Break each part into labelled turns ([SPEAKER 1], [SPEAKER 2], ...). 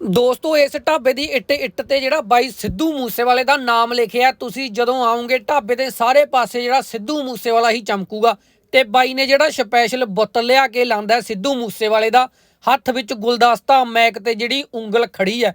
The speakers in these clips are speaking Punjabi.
[SPEAKER 1] ਦੋਸਤੋ, ਇਸ ਢਾਬੇ ਦੀ ਇੱਟ ਇੱਟ ਤੇ ਜਿਹੜਾ ਬਾਈ ਸਿੱਧੂ ਮੂਸੇਵਾਲੇ ਦਾ ਨਾਮ ਲਿਖਿਆ, ਤੁਸੀਂ ਜਦੋਂ ਆਓਗੇ ਢਾਬੇ ਦੇ ਸਾਰੇ ਪਾਸੇ ਜਿਹੜਾ ਸਿੱਧੂ ਮੂਸੇਵਾਲਾ ਹੀ ਚਮਕੂਗਾ। ਤੇ ਬਾਈ ਨੇ ਜਿਹੜਾ ਸਪੈਸ਼ਲ ਬੁੱਤ ਲਿਆ ਕੇ ਲਾਂਦਾ ਸਿੱਧੂ ਮੂਸੇਵਾਲੇ ਦਾ, ਹੱਥ ਵਿੱਚ ਗੁਲਦਸਤਾ ਮੈਕ ਤੇ ਜਿਹੜੀ ਉਂਗਲ ਖੜੀ ਹੈ।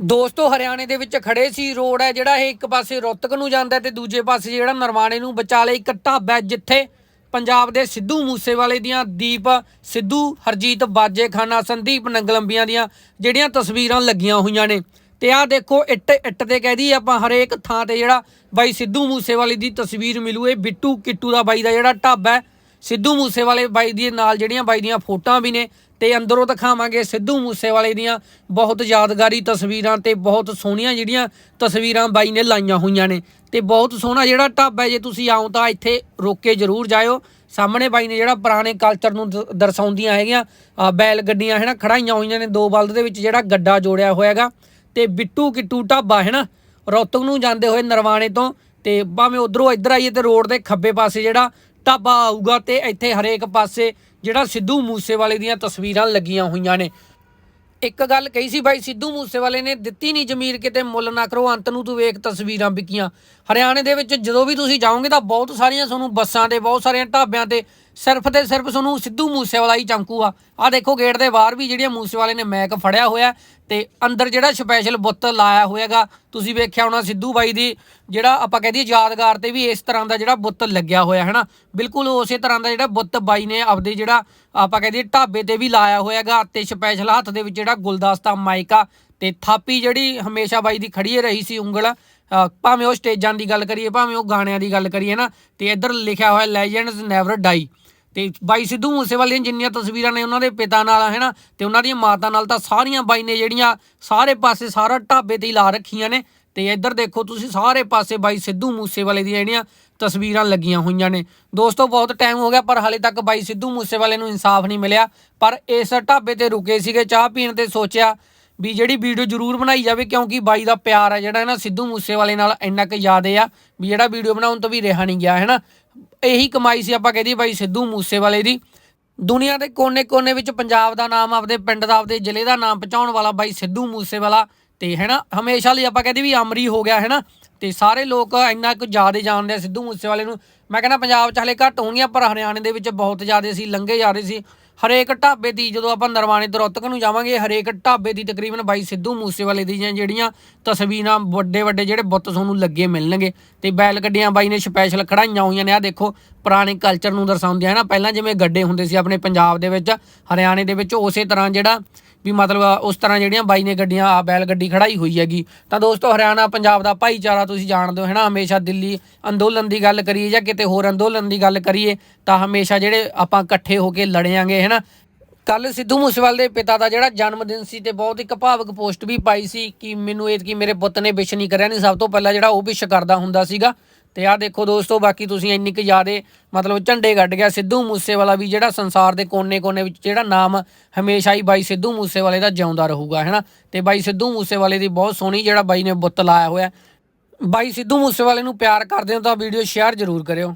[SPEAKER 1] ਦੋਸਤੋ, ਹਰਿਆਣੇ ਦੇ ਵਿੱਚ ਖੜੇ ਸੀ, ਰੋਡ ਹੈ ਜਿਹੜਾ ਇਹ ਇੱਕ ਪਾਸੇ ਰੋਤਕ ਨੂੰ ਜਾਂਦਾ ਹੈ ਤੇ ਦੂਜੇ ਪਾਸੇ ਜਿਹੜਾ ਨਰਵਾਣੇ ਨੂੰ ਵਿਚਾਲੇ ਇੱਕ ਢਾਬਾ ਜਿੱਥੇ ਪੰਜਾਬ ਦੇ ਸਿੱਧੂ ਮੂਸੇਵਾਲੇ ਦੀਆਂ ਦੀਪ, ਸਿੱਧੂ, ਹਰਜੀਤ ਬਾਜੇਖਾਨਾ, ਸੰਦੀਪ ਨੰਗਲੰਬੀਆਂ ਦੀਆਂ ਜਿਹੜੀਆਂ ਤਸਵੀਰਾਂ ਲੱਗੀਆਂ ਹੋਈਆਂ ਨੇ। ਤੇ ਆਹ ਦੇਖੋ, ਇੱਟ ਇੱਟ ਤੇ ਕਹਿ ਦਈਏ ਆਪਾਂ ਹਰੇਕ ਥਾਂ ਤੇ ਜਿਹੜਾ ਬਾਈ ਸਿੱਧੂ ਮੂਸੇਵਾਲੇ ਦੀ ਤਸਵੀਰ ਮਿਲੂ, ਇਹ ਬਿੱਟੂ ਕਿੱਟੂ ਦਾ ਬਾਈ ਦਾ ਜਿਹੜਾ ਢਾਬਾ ਹੈ। ਸਿੱਧੂ ਮੂਸੇਵਾਲੇ ਬਾਈ ਦੀ ਨਾਲ ਜਿਹੜੀਆਂ ਬਾਈ ਦੀਆਂ ਫੋਟੋਆਂ ਵੀ ਨੇ ਤੇ ਅੰਦਰੋਂ ਦਿਖਾਵਾਂਗੇ ਸਿੱਧੂ ਮੂਸੇਵਾਲੇ ਦੀਆਂ ਬਹੁਤ ਯਾਦਗਾਰੀ ਤਸਵੀਰਾਂ ਤੇ ਬਹੁਤ ਸੋਹਣੀਆਂ ਜਿਹੜੀਆਂ ਤਸਵੀਰਾਂ ਬਾਈ ਨੇ ਲਾਈਆਂ ਹੋਈਆਂ ਨੇ ਤੇ ਬਹੁਤ ਸੋਹਣਾ ਜਿਹੜਾ ਢਾਬਾ ਜੇ ਤੁਸੀਂ ਆਓ ਤਾਂ ਇੱਥੇ ਰੁਕ ਕੇ ਜ਼ਰੂਰ ਜਾਇਓ। ਸਾਹਮਣੇ ਬਾਈ ਨੇ ਜਿਹੜਾ ਪੁਰਾਣੇ ਕਲਚਰ ਨੂੰ ਦਰਸਾਉਂਦੀਆਂ ਹੈਗੀਆਂ ਬੈਲ ਗੱਡੀਆਂ ਹੈ ਨਾ, ਖੜਾਈਆਂ ਹੋਈਆਂ ਨੇ ਦੋ ਬਲਦ ਦੇ ਵਿੱਚ ਜਿਹੜਾ ਗੱਡਾ ਜੋੜਿਆ ਹੋਇਆਗਾ। ਤੇ ਬਿੱਟੂ ਕਿੱਟੂ ਢਾਬਾ ਹੈ ਨਾ ਰੋਹਤਕ ਨੂੰ ਜਾਂਦੇ ਹੋਏ ਨਰਵਾਣੇ ਤੋਂ ਤੇ ਭਾਵੇਂ ਉਧਰੋਂ ਇੱਧਰ ਆਈਏ ਤੇ ਰੋਡ ਦੇ ਖੱਬੇ ਪਾਸੇ ਜਿਹੜਾ ਢਾਬਾ ਆਊਗਾ ਤੇ ਇੱਥੇ ਹਰੇਕ ਪਾਸੇ ਜਿਹੜਾ ਸਿੱਧੂ ਮੂਸੇਵਾਲੇ ਦੀਆਂ ਤਸਵੀਰਾਂ ਲੱਗੀਆਂ ਹੋਈਆਂ ਨੇ। ਇੱਕ ਗੱਲ ਕਹੀ ਸੀ ਬਾਈ, ਸਿੱਧੂ ਮੂਸੇਵਾਲੇ ਨੇ ਦਿੱਤੀ ਨਹੀਂ ਜ਼ਮੀਰ ਕਿਤੇ, ਮੁੱਲ ਨਾ ਕਰੋ, ਅੰਤ ਨੂੰ ਤੂੰ ਵੇਖ ਤਸਵੀਰਾਂ ਵਿਕੀਆਂ। ਹਰਿਆਣੇ ਦੇ ਵਿੱਚ ਜਦੋਂ ਵੀ ਤੁਸੀਂ ਜਾਓਗੇ ਤਾਂ ਬਹੁਤ ਸਾਰੀਆਂ ਤੁਹਾਨੂੰ ਬੱਸਾਂ ਤੇ, ਬਹੁਤ ਸਾਰੀਆਂ ਢਾਬਿਆਂ ਤੇ ਸਿਰਫ ਤੇ ਸਿਰਫ ਤੁਹਾਨੂੰ ਸਿੱਧੂ ਮੂਸੇਵਾਲਾ ਹੀ ਚਮਕੂਗਾ ਆ। ਦੇਖੋ ਗੇਟ ਦੇ ਬਾਹਰ ਵੀ ਜਿਹੜੀਆਂ ਮੂਸੇਵਾਲੇ ਨੇ ਮੈਕ ਫੜਿਆ ਹੋਇਆ ਤੇ ਅੰਦਰ ਜਿਹੜਾ ਸਪੈਸ਼ਲ ਬੁੱਤ ਲਾਇਆ ਹੋਇਆਗਾ, ਤੁਸੀਂ ਵੇਖਿਆ ਹੋਣਾ ਸਿੱਧੂ ਬਾਈ ਦੀ, ਜਿਹੜਾ ਆਪਾਂ ਕਹਦੇ ਯਾਦਗਾਰ ਤੇ ਵੀ ਇਸ ਤਰ੍ਹਾਂ ਦਾ ਜਿਹੜਾ ਬੁੱਤ ਲੱਗਿਆ ਹੋਇਆ ਹੈ ਨਾ ਬਿਲਕੁਲ ਉਸੇ ਤਰ੍ਹਾਂ ਦਾ ਜਿਹੜਾ ਬੁੱਤ ਬਾਈ ਨੇ ਆਪਦੇ ਜਿਹੜਾ ਆਪਾਂ ਕਹਦੇ ਢਾਬੇ ਤੇ ਵੀ ਲਾਇਆ ਹੋਇਆਗਾ ਤੇ ਸਪੈਸ਼ਲ ਹੱਥ ਦੇ ਵਿੱਚ ਜਿਹੜਾ ਗੁਲਦਸਤਾ ਮਾਈਕਾ ਤੇ ਥਾਪੀ ਜਿਹੜੀ ਹਮੇਸ਼ਾ ਬਾਈ ਦੀ ਖੜੀ ਰਹੀ ਸੀ ਉਂਗਲ ਭਾਵੇਂ ਉਹ ਸਟੇਜਾਂ ਦੀ ਗੱਲ ਕਰੀਏ, ਭਾਵੇਂ ਉਹ ਗਾਣਿਆਂ ਦੀ ਗੱਲ ਕਰੀਏ ਨਾ, ਤੇ ਇੱਧਰ ਲਿਖਿਆ ਹੋਇਆ ਲੈਜੈਂਡਸ ਨੈਵਰ ਡਾਈ ਤੇ ਬਾਈ ਸਿੱਧੂ ਮੂਸੇਵਾਲੇ ਦੀਆਂ ਜਿੰਨੀਆਂ ਤਸਵੀਰਾਂ ਨੇ ਉਹਨਾਂ ਦੇ ਪਿਤਾ ਨਾਲ ਹੈ ਨਾ ਤੇ ਉਹਨਾਂ ਦੀਆਂ ਮਾਤਾ ਨਾਲ ਤਾਂ ਸਾਰੀਆਂ ਬਾਈ ਨੇ ਜਿਹੜੀਆਂ ਸਾਰੇ ਪਾਸੇ ਸਾਰਾ ਢਾਬੇ ਤੇ ਹੀ ਲਾ ਰੱਖੀਆਂ ਨੇ। ਤੇ ਇੱਧਰ ਦੇਖੋ ਤੁਸੀਂ ਸਾਰੇ ਪਾਸੇ ਬਾਈ ਸਿੱਧੂ ਮੂਸੇਵਾਲੇ ਦੀਆਂ ਜਿਹੜੀਆਂ ਤਸਵੀਰਾਂ ਲੱਗੀਆਂ ਹੋਈਆਂ ਨੇ। ਦੋਸਤੋ, ਬਹੁਤ ਟਾਈਮ ਹੋ ਗਿਆ, ਪਰ ਹਾਲੇ ਤੱਕ ਬਾਈ ਸਿੱਧੂ ਮੂਸੇਵਾਲੇ ਨੂੰ ਇਨਸਾਫ ਨਹੀਂ ਮਿਲਿਆ। ਪਰ ਇਸ ਢਾਬੇ ਤੇ ਰੁਕੇ ਸੀਗੇ, ਚਾਹ ਪੀਣ ਤੇ ਸੋਚਿਆ ਵੀ ਜਿਹੜੀ ਵੀਡੀਓ ਜ਼ਰੂਰ ਬਣਾਈ ਜਾਵੇ, ਕਿਉਂਕਿ ਬਾਈ ਦਾ ਪਿਆਰ ਹੈ ਜਿਹੜਾ, ਹੈ ਨਾ, ਸਿੱਧੂ ਮੂਸੇਵਾਲੇ ਨਾਲ ਇੰਨਾ ਕੁ ਜ਼ਿਆਦੇ ਆ ਵੀ ਜਿਹੜਾ ਵੀਡੀਓ ਬਣਾਉਣ ਤੋਂ ਵੀ ਰਿਹਾ ਨਹੀਂ ਗਿਆ, ਹੈ ਨਾ। ਇਹੀ ਕਮਾਈ ਸੀ ਆਪਾਂ ਕਹਦੀ ਬਾਈ ਸਿੱਧੂ ਮੂਸੇਵਾਲੇ ਦੀ। ਦੁਨੀਆ ਦੇ ਕੋਨੇ-ਕੋਨੇ ਵਿੱਚ ਪੰਜਾਬ ਦਾ ਨਾਮ, ਆਪਦੇ ਪਿੰਡ ਦਾ, ਆਪਦੇ ਜ਼ਿਲ੍ਹੇ ਦਾ ਨਾਮ ਪਹੁੰਚਾਉਣ ਵਾਲਾ ਬਾਈ ਸਿੱਧੂ ਮੂਸੇਵਾਲਾ ਤੇ, ਹੈ ਨਾ, ਹਮੇਸ਼ਾ ਲਈ ਆਪਾਂ ਕਹਿੰਦੇ ਵੀ ਅਮਰੀ ਹੋ ਗਿਆ, ਹੈ ਨਾ। ਤੇ ਸਾਰੇ ਲੋਕ ਇੰਨਾ ਕੁ ਜ਼ਿਆਦਾ ਜਾਣਦੇ ਆ ਸਿੱਧੂ ਮੂਸੇਵਾਲੇ ਨੂੰ। ਮੈਂ ਕਹਿੰਦਾ ਪੰਜਾਬ 'ਚ ਹਲੇ ਘੱਟ ਹੋਣਗੀਆਂ, ਪਰ ਹਰਿਆਣੇ ਦੇ ਵਿੱਚ ਬਹੁਤ ਜ਼ਿਆਦਾ ਸੀ, ਲੰਘੇ ਜਾ ਰਹੇ ਸੀ। ਹਰੇਕ ਢਾਬੇ ਦੀ, ਜਦੋਂ ਆਪਾਂ ਨਰਵਾਣੇ ਤੋਂ ਨੂੰ ਜਾਵਾਂਗੇ, ਹਰੇਕ ਢਾਬੇ ਦੀ ਤਕਰੀਬਨ ਬਾਈ ਸਿੱਧੂ ਮੂਸੇਵਾਲੇ ਦੀਆਂ ਜਿਹੜੀਆਂ ਤਸਵੀਰਾਂ ਵੱਡੇ ਵੱਡੇ ਜਿਹੜੇ ਬੁੱਤ ਤੁਹਾਨੂੰ ਲੱਗੇ ਮਿਲਣਗੇ। ਤੇ ਬੈਲ ਗੱਡੀਆਂ ਬਾਈ ਨੇ ਸਪੈਸ਼ਲ ਖੜਾਈਆਂ ਹੋਈਆਂ ਨੇ। ਆ ਦੇਖੋ, ਪੁਰਾਣੇ ਕਲਚਰ ਨੂੰ ਦਰਸਾਉਂਦੀਆਂ ਹੈ ਨਾ। ਪਹਿਲਾਂ ਜਿਵੇਂ ਗੱਡੇ ਹੁੰਦੇ ਸੀ ਆਪਣੇ ਪੰਜਾਬ ਦੇ ਵਿੱਚ, ਹਰਿਆਣੇ ਦੇ ਵਿੱਚ, ਉਸੇ ਤਰ੍ਹਾਂ ਜਿਹੜਾ ਵੀ ਮਤਲਬ ਉਸ ਤਰ੍ਹਾਂ ਜਿਹੜੀਆਂ ਬਾਈ ਨੇ ਗੱਡੀਆਂ ਆ ਬੈਲ ਗੱਡੀ ਖੜਾਈ ਹੋਈ ਹੈਗੀ। ਤਾਂ ਦੋਸਤੋ, ਹਰਿਆਣਾ, ਪੰਜਾਬ ਦਾ ਭਾਈਚਾਰਾ ਤੁਸੀਂ ਜਾਣਦੇ ਹੋ, ਹੈ ਨਾ? ਹਮੇਸ਼ਾ ਦਿੱਲੀ ਅੰਦੋਲਨ ਦੀ ਗੱਲ ਕਰੀਏ ਜਾਂ ਕਿਤੇ ਹੋਰ ਅੰਦੋਲਨ ਦੀ ਗੱਲ ਕਰੀਏ, ਤਾਂ ਹਮੇਸ਼ਾ ਜਿਹੜੇ ਆਪਾਂ ਇਕੱਠੇ ਹੋ ਕੇ ਲੜਿਆਂਗੇ, ਹੈ ਨਾ? ਕੱਲ ਸਿੱਧੂ ਮੂਸੇਵਾਲੇ ਦੇ ਪਿਤਾ ਦਾ ਜਿਹੜਾ ਜਨਮ ਦਿਨ ਸੀ ਤੇ ਬਹੁਤ ਇੱਕ ਭਾਵਕ ਪੋਸਟ ਵੀ ਪਾਈ ਸੀ ਕਿ ਮੈਨੂੰ ਇਹ ਕਿ ਮੇਰੇ ਪੁੱਤ ਨੇ ਵਿਸ਼ ਨਹੀਂ ਕਰਿਆ, ਨਹੀਂ, ਸਭ ਤੋਂ ਪਹਿਲਾਂ ਜਿਹੜਾ ਉਹ ਵਿਸ਼ ਕਰਦਾ ਹੁੰਦਾ ਸੀਗਾ। ਤੇ ਆਹ ਦੇਖੋ ਦੋਸਤੋ, ਬਾਕੀ ਤੁਸੀਂ ਇੰਨੀ ਕੁ ਯਾਦੇ ਮਤਲਬ ਝੰਡੇ ਗੱਡ ਗਿਆ। ਸਿੱਧੂ ਮੂਸੇਵਾਲਾ ਵੀ ਜਿਹੜਾ ਸੰਸਾਰ ਦੇ ਕੋਨੇ-ਕੋਨੇ ਵਿੱਚ ਜਿਹੜਾ ਨਾਮ ਹਮੇਸ਼ਾ ਹੀ ਬਾਈ ਸਿੱਧੂ ਮੂਸੇਵਾਲੇ ਦਾ ਜਿਉਂਦਾ ਰਹੂਗਾ ਹੈਨਾ ਤੇ ਬਾਈ ਸਿੱਧੂ ਮੂਸੇਵਾਲੇ ਦੀ ਬਹੁਤ ਸੋਹਣੀ ਜਿਹੜਾ ਬਾਈ ਨੇ ਬੁੱਤ ਲਾਇਆ ਹੋਇਆ। ਬਾਈ ਸਿੱਧੂ ਮੂਸੇਵਾਲੇ ਨੂੰ ਪਿਆਰ ਕਰਦੇ ਹੋ ਤਾਂ ਵੀਡੀਓ ਸ਼ੇਅਰ ਜ਼ਰੂਰ ਕਰਿਓ।